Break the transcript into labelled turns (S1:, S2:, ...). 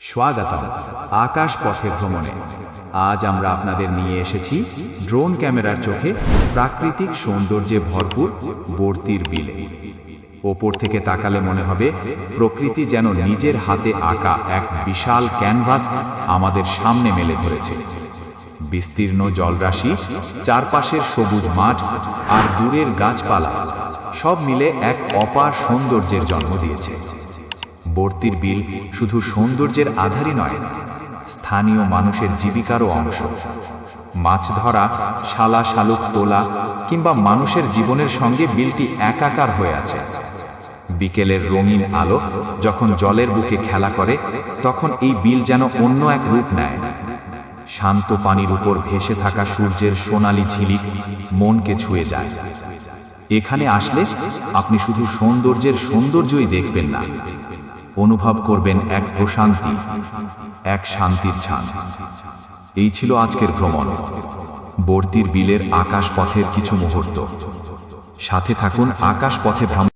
S1: স্বাগত আকাশ পথে ভ্রমণে। আজ আমরা আপনাদের নিয়ে এসেছি ড্রোন ক্যামেরার চোখে প্রাকৃতিক সৌন্দর্যে ভরপুর বর্তির বিলে। ওপর থেকে তাকালে মনে হবে প্রকৃতি যেন নিজের হাতে আঁকা এক বিশাল ক্যানভাস আমাদের সামনে মেলে ধরেছে। বিস্তীর্ণ জলরাশি, চারপাশের সবুজ মাঠ আর দূরের গাছপালা সব মিলে এক অপার সৌন্দর্যের জন্ম দিয়েছে। বর্তির বিল শুধু সৌন্দর্যের আধারই নয়, স্থানীয় মানুষের জীবিকারও অংশ। মাছ ধরা, শালা, শালুক তোলা কিংবা মানুষের জীবনের সঙ্গে বিলটি একাকার হয়ে আছে। বিকেলের রঙিন আলো যখন জলের বুকে খেলা করে, তখন এই বিল যেন অন্য এক রূপ নেয়। শান্ত পানির উপর ভেসে থাকা সূর্যের সোনালি ঝিলিক মনকে ছুঁয়ে যায়। এখানে আসলে আপনি শুধু সৌন্দর্যের সৌন্দর্যই দেখবেন না। অনুভব করবেন এক প্রশান্তি, এক শান্তির ছান। এই ছিল আজকের ভ্রমণ। বর্তির বিলের আকাশ পথের কিছু মুহূর্ত। সাথে থাকুন আকাশ পথে ভ্রমণ।